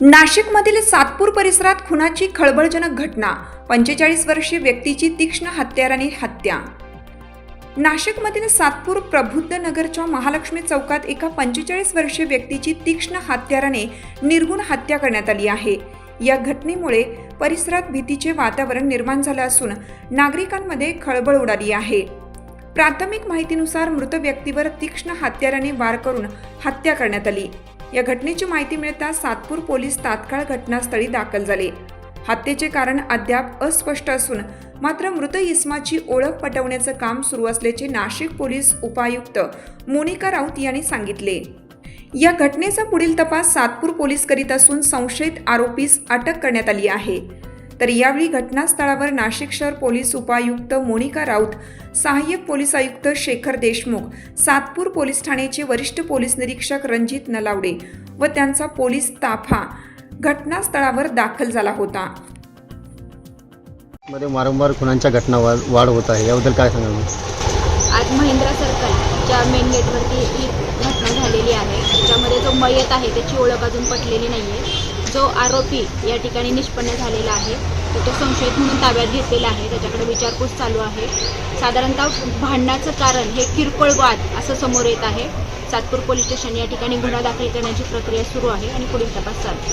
नाशिकमधील सातपूर परिसरात खुनाची खळबळजनक घटना पंचेचाळीस वर्षीय व्यक्तीची तीक्ष्ण हत्याराने हत्या. नाशिकमधील सातपूर प्रबुद्ध नगरच्या महालक्ष्मी चौकात एका पंचेचाळीस वर्षीय व्यक्तीची तीक्ष्ण हत्याराने निर्गुण हत्या करण्यात आली आहे. या घटनेमुळे परिसरात भीतीचे वातावरण निर्माण झालं असून नागरिकांमध्ये खळबळ उडाली आहे. प्राथमिक माहितीनुसार मृत व्यक्तीवर तीक्ष्ण हत्याराने वार करून हत्या करण्यात आली. या घटनेची माहिती मिळताच सातपूर पोलीस तात्काळ घटनास्थळी दाखल झाले. हत्येचे कारण अद्याप अस्पष्ट असून मात्र मृत इस्माची ओळख पटवण्याचं काम सुरू असल्याचे नाशिक पोलीस उपायुक्त मोनिका राऊत यांनी सांगितले. या घटनेचा पुढील तपास सातपूर पोलीस करीत असून संशयित आरोपीस अटक करण्यात आली आहे. तर यावेळी घटनास्थळावर नाशिक शहर पोलीस उपायुक्त मोनिका राऊत सहाय्यक पोलीस आयुक्त शेखर देशमुख सातपूर पोलीस ठाण्याचे वरिष्ठ पोलीस निरीक्षक रणजित नलावडे व त्यांचा पोलीस ताफा घटनास्थळावर दाखल झाला होता. मध्ये वारंवार खुनांच्या घटना वाढ होत आहे. याबद्दल काय सांगाल? आज महिंद्रा सर्कलच्या मेन गेटवरती ही घटना झालेली आहे त्याच्यामध्ये जो मयत आहे त्याची ओळख अजून पटलेली नाही आहे जो आरोपी या ठिकाणी निष्पन्न झालेला आहे तर तो संशयित म्हणून ताब्यात घेतलेला आहे. त्याच्याकडे विचारपूस चालू आहे. साधारणतः भांडणाचं कारण हे किरकोळ वाद असं समोर येत आहे. सातपूर पोलीस स्टेशन या ठिकाणी गुन्हा दाखल करण्याची प्रक्रिया सुरू आहे आणि पुढील तपास चालू आहे.